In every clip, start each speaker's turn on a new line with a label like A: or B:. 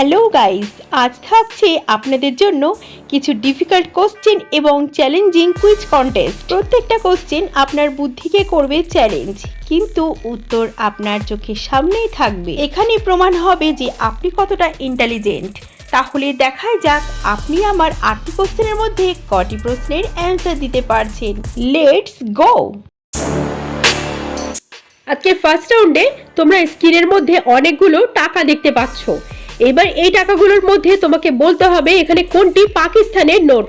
A: Hello guys আজ থাকছে আপনাদের জন্য কিছু ডিফিকাল্ট কোশ্চেন এবং চ্যালেঞ্জিং কুইজ কন্টেস্ট প্রত্যেকটা কোশ্চেন আপনার বুদ্ধিকে করবে চ্যালেঞ্জ কিন্তু উত্তর আপনার চোখের সামনেই থাকবে। এখানে প্রমাণ হবে যে আপনি কতটা ইন্টেলিজেন্ট তাহলে দেখায় যাক আপনি আমার আটটি কোশ্চেনের মধ্যে কটি প্রশ্নের অ্যান্সার দিতে পারছেন। লেটস গো
B: আজকে ফার্স্ট রাউন্ডে তোমরা স্ক্রিনের মধ্যে অনেকগুলো টাকা দেখতে পাচ্ছ। এবার এই টাকাগুলোর মধ্যে তোমাকে বলতে হবে এখানে কোনটি পাকিস্তানের নোট।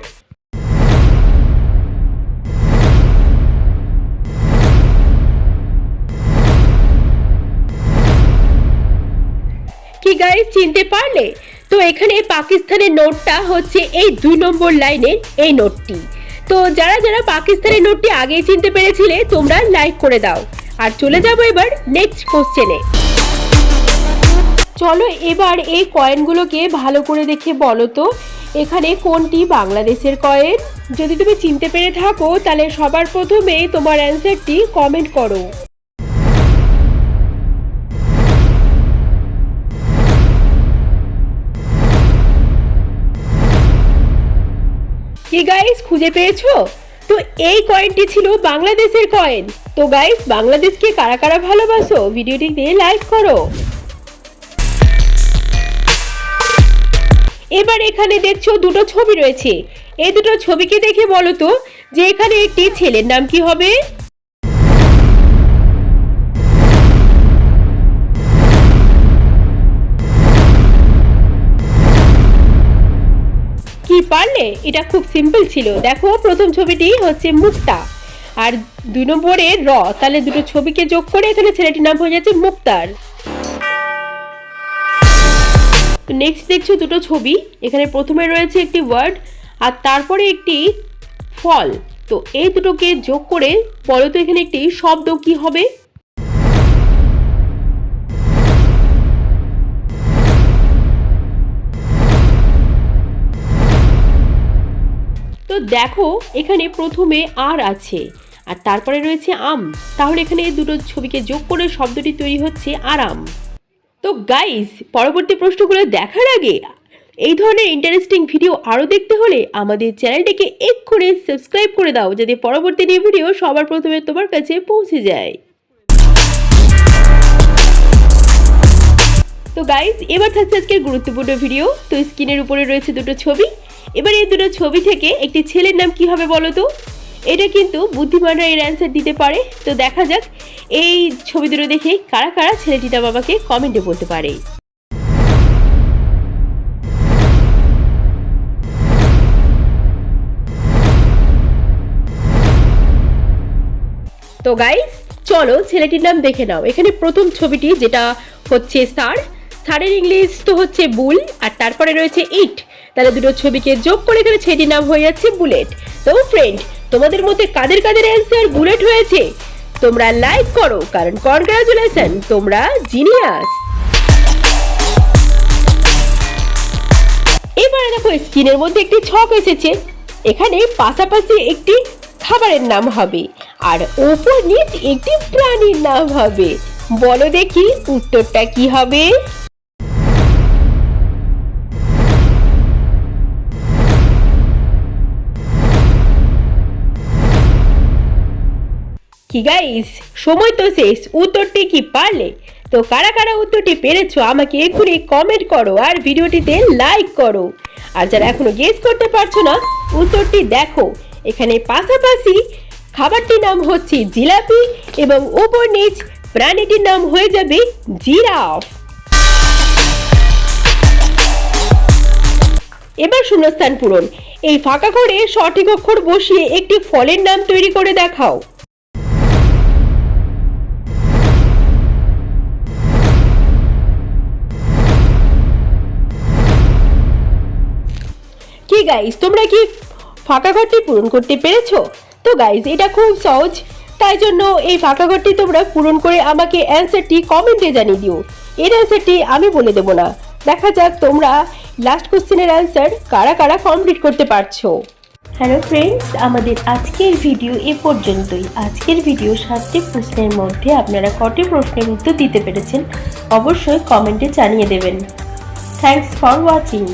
B: কি গাইস চিনতে পারলে? তো এখানে পাকিস্তানের নোটটা হচ্ছে এই দুই নম্বর লাইনের এই নোটটি। তো যারা যারা পাকিস্তানের নোটটি আগেই চিনতে পেরেছিলে, তোমরা লাইক করে দাও। আর চলে যাব এবার নেক্সট কোশ্চেনে চলো এবার এই কয়েনগুলোকে ভালো করে দেখে বলো তো। এখানে কোনটি বাংলাদেশের কয়েন? যদি তুমি চিনতে পেরে থাকো, তাহলে সবার প্রথমে তোমার অ্যান্সারটি কমেন্ট করো। কি গাইস খুঁজে পেয়েছ? তো এই কয়েনটি ছিল বাংলাদেশের কয়েন। তো গাইস বাংলাদেশকে কারা কারা ভালোবাসো? ভিডিওটিতে লাইক করো। এবার এখানে দেখছ দুটো ছবি রয়েছে। এই দুটো ছবিকে দেখে বলো তো, যে এখানে একটি ছেলের নাম কি হবে? কি পারলে? এটা খুব সিম্পল ছিল। দেখো, প্রথম ছবিটি হচ্ছে মুক্তা। আর দুই নম্বরে র, তাহলে দুটো ছবিকে যোগ করে এখানে ছেলেটির নাম হয়ে যাচ্ছে মুক্তার। নেক্সট দেখছ দুটো ছবি। এখানে প্রথমে রয়েছে একটি ওয়ার্ড আর তারপরে একটি ফল তো এই দুটোকে যোগ করে বলো তো এখানে একটি শব্দ কি হবে? তো দেখো এখানে প্রথমে আর আছে আর তারপরে রয়েছে আম। তাহলে এখানে এই দুটো ছবিকে যোগ করে শব্দটি তৈরি হচ্ছে আরাম। তো গাইস পরবর্তী প্রশ্নগুলো দেখার আগে এই ধরনের ইন্টারেস্টিং ভিডিও আরও দেখতে হলে আমাদের চ্যানেলটিকে এক্ষুনি সাবস্ক্রাইব করে দাও, যাতে পরবর্তী নিউ ভিডিও সবার প্রথমে তোমার কাছে পৌঁছে যায়। তো গাইস এবার থাকছে আজকের গুরুত্বপূর্ণ ভিডিও তো স্ক্রিনের উপরে রয়েছে দুটো ছবি। এবার এই দুটো ছবি থেকে একটি ছেলের নাম কি হবে বলো তো? এটা কিন্তু বুদ্ধিমানরা এর অ্যান্সার দিতে পারে। তো দেখা যাক, এই ছবি দুটো দেখে কারা কারা ছেলেটিটা বাবাকে কমেন্টে বলতে পারে। তো গাইস চলো ছেলেটির নাম দেখে নাও। এখানে প্রথম ছবিটি যেটা হচ্ছে স্যার স্যারের ইংলিশ তো হচ্ছে বুল আর তারপরে রয়েছে ইট তাহলে দুটো ছবিকে যোগ করে এখানে ছেলেটির নাম হয়ে যাচ্ছে বুলেট তো ফ্রেন্ড তোমাদের মধ্যে কাদের কাদের অ্যান্সার বুলেট হয়েছে? তোমরা লাইক করো, কারণ কনগ্রাচুলেশন তোমরা জিনিয়াস এবারে দেখো, স্ক্রিনের মধ্যে একটি ছক এসেছে। এখানে পাশাপাশি একটি খাবারের নাম হবে, আর ওপর নিচ একটি প্রাণীর নাম হবে। বলো দেখি, উত্তরটা কি হবে? কি গাইস সময় তো শেষ, উত্তরটি কি পারলে? তো কারা কারা উত্তরটি পেরেছ আমাকে এক্ষুনি কমেন্ট করো আর ভিডিওটিতে লাইক করো। আর যারা এখনও গেস করতে পারছ না, উত্তরটি দেখো। এখানে পাশাপাশি খাবারটির নাম হচ্ছে জিলাপি এবং উপর নিচ প্রাণীটির নাম হয়ে যাবে জিরাফ। এবার শূন্যস্থান পূরণ। এই ফাঁকা করে সঠিক অক্ষর বসিয়ে একটি ফলের নাম তৈরি করে দেখাও। কি গাইস তোমরা কি ফাঁকা ঘরটি পূরণ করতে পেরেছ? তো গাইজ এটা খুব সহজ। তাই জন্য এই ফাঁকা ঘরটি তোমরা পূরণ করে আমাকে অ্যান্সারটি কমেন্টে জানিয়ে দিও। এর অ্যান্সারটি আমি বলে দেবো না। দেখা যাক তোমরা লাস্ট কোশ্চেনের অ্যান্সার কারা কারা কমপ্লিট করতে পারছ।
A: হ্যালো ফ্রেন্ডস আমাদের আজকের ভিডিও এ পর্যন্তই। আজকের ভিডিও সাতটি প্রশ্নের মধ্যে আপনারা কটি প্রশ্নের উত্তর দিতে পেরেছেন, অবশ্যই কমেন্টে জানিয়ে দেবেন।
B: Thanks for watching